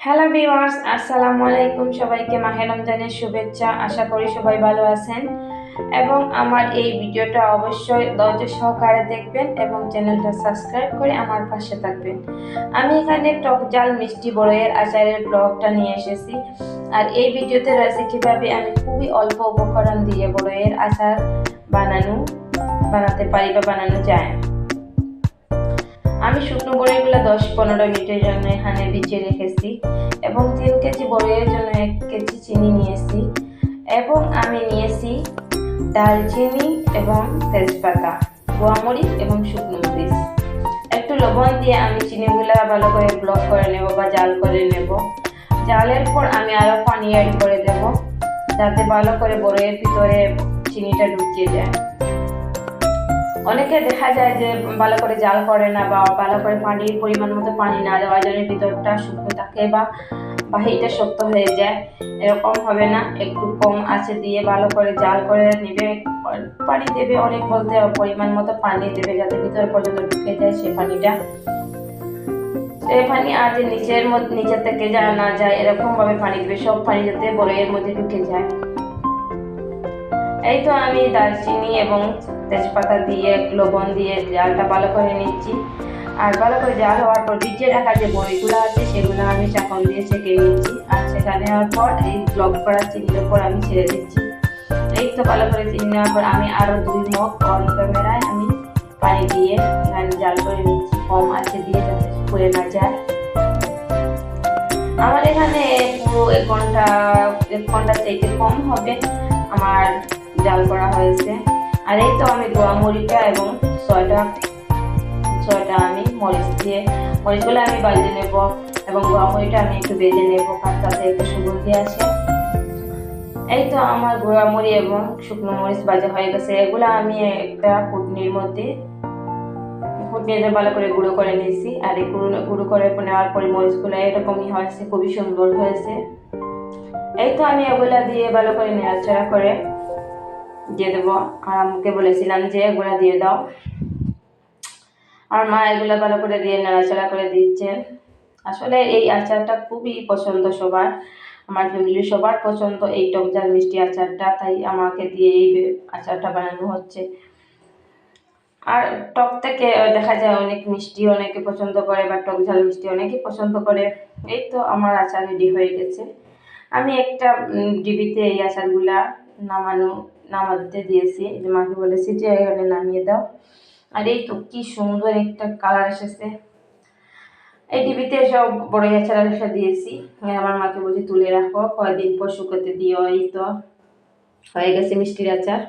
Hello viewers আসসালামু আলাইকুম সবাইকে মাহে রমজানের শুভেচ্ছা, আশা করি সবাই ভালো আছেন। এবং আমার এই ভিডিওটা অবশ্যই ধৈর্য সহকারে দেখবেন এবং চ্যানেলটা সাবস্ক্রাইব করে আমার পাশে থাকবেন। আমি এখানে টক জাল, মিষ্টি বড়ইয়ের আচারের ব্লগটা নিয়ে এসেছি। আর এই ভিডিওতে রয়েছে কীভাবে আমি খুবই অল্প উপকরণ দিয়ে বড়ইয়ের আচার বানানো, বানাতে পারি বা বানানো যায়। আমি শুকনো বড়িগুলো দশ পনেরো মিনিটের জন্য এখানে ভিজিয়ে রেখেছি এবং তিন কেজি বড়ির জন্য এক কেজি চিনি নিয়েছি এবং আমি নিয়েছি দালচিনি এবং তেজপাতা, গোয়ামরিচ এবং শুকনো মরিচ। একটু লবণ দিয়ে আমি চিনিগুলো ভালো করে ব্লক করে নেব বা জাল করে নেব। জালের পর আমি আরও পানি অ্যাড করে দেব, যাতে ভালো করে বড়ের ভিতরে চিনিটা ঢুকিয়ে যায়। অনেকে দেখা যায় যে ভালো করে জাল করে না বা ভালো করে পানির পরিমাণ মতো পানি না দেওয়ার জন্য ভিতরটা শুকনো থাকে বা বাহিরটা শক্ত হয়ে যায়। এরকম হবে না, একটু কম আছে দিয়ে ভালো করে জাল করে নেবে। পানি দেবে অনেক বলতে পরিমাণ মতো পানি দেবে যাতে ভিতর পর্যন্ত ঢুকে যায় সে পানিটা। এই পানি আর যে নিচের নিচের থেকে যা না যায়, এরকমভাবে পানি দেবে। সব পানি যাতে বড়ের মধ্যে ঢুকে যায়। এই তো আমি দারচিনি এবং তেজপাতা দিয়ে, লবণ দিয়ে জালটা ভালো করে নিচ্ছি। আর ভালো করে জাল হওয়ার পর ভিজিয়ে রাখা যে বড়িগুলো আছে, সেগুলো আমি চাকন দিয়ে ছেঁকে নিচ্ছি। আর সেখানে নেওয়ার পর এই ব্লক করা চিনির উপর আমি ছেড়ে দিচ্ছি। এই তো ভালো করে চিনি নেওয়ার পর আমি আরও দুই মগ অন ক্যামেরায় আমি পানি দিয়ে জাল করে নিচ্ছি। কম আছে দিয়ে যাতে পুড়ে না যায়। আমার এখানে পুরো এক ঘণ্টা এক ঘণ্টা চাইতে কম হবে। আমার জাল করা হয়েছে। আর এই তো আমি গোয়া মরিচা এবং ছয়টা ছয়টা আমি মরিচ দিয়ে মরিচগুলো আমি বাজে নেব এবং গোয়া মরিচটা আমি একটু বেজে নেব কারণ তাতে একটু সুগন্ধি আসে এই তো আমার গোয়া মরি এবং শুকনো মরিচ বাজা হয়ে গেছে। এগুলো আমি একটা কুটনির মধ্যে কুটনিতে ভালো করে গুঁড়ো করে নিয়েছি। আর এই গুঁড়ো গুঁড়ো করে নেওয়ার পরে মরিচগুলো এরকমই হয়েছে, খুবই সুন্দর হয়েছে। এই তো আমি এগুলা দিয়ে ভালো করে নেড়াচড়া করে দিয়ে দেবো। আর আমাকে বলেছিলাম যে এগুলো দিয়ে দাও। আর মা এগুলো ভালো করে দিয়ে নাড়াচাড়া করে দিচ্ছেন আসলে এই আচারটা খুবই পছন্দ সবার। আমার ফ্যামিলির সবার পছন্দ এই টক ঝাল মিষ্টি আচারটা। তাই আমাকে দিয়ে এই আচারটা বানানো হচ্ছে। আর টক থেকে দেখা যায় অনেক মিষ্টি অনেকে পছন্দ করে বা টক ঝাল মিষ্টি অনেকে পছন্দ করে। এই তো আমার আচার রেডি হয়ে গেছে। আমি একটা ডিবিতে এই আচারগুলা নামানো নামাতে দিয়েছি। যে মাকে বলেছি যে এখানে নামিয়ে দাও। আর এই তো কি সুন্দর একটা কালার এসেছে। এই টিভিতে সব বড় আচার রেখে দিয়েছি। আমার মাকে বলছি, তুলে রাখো, কয়দিন পর শুকোতে দিও। এই তো, হয়ে গেছে মিষ্টির আচার।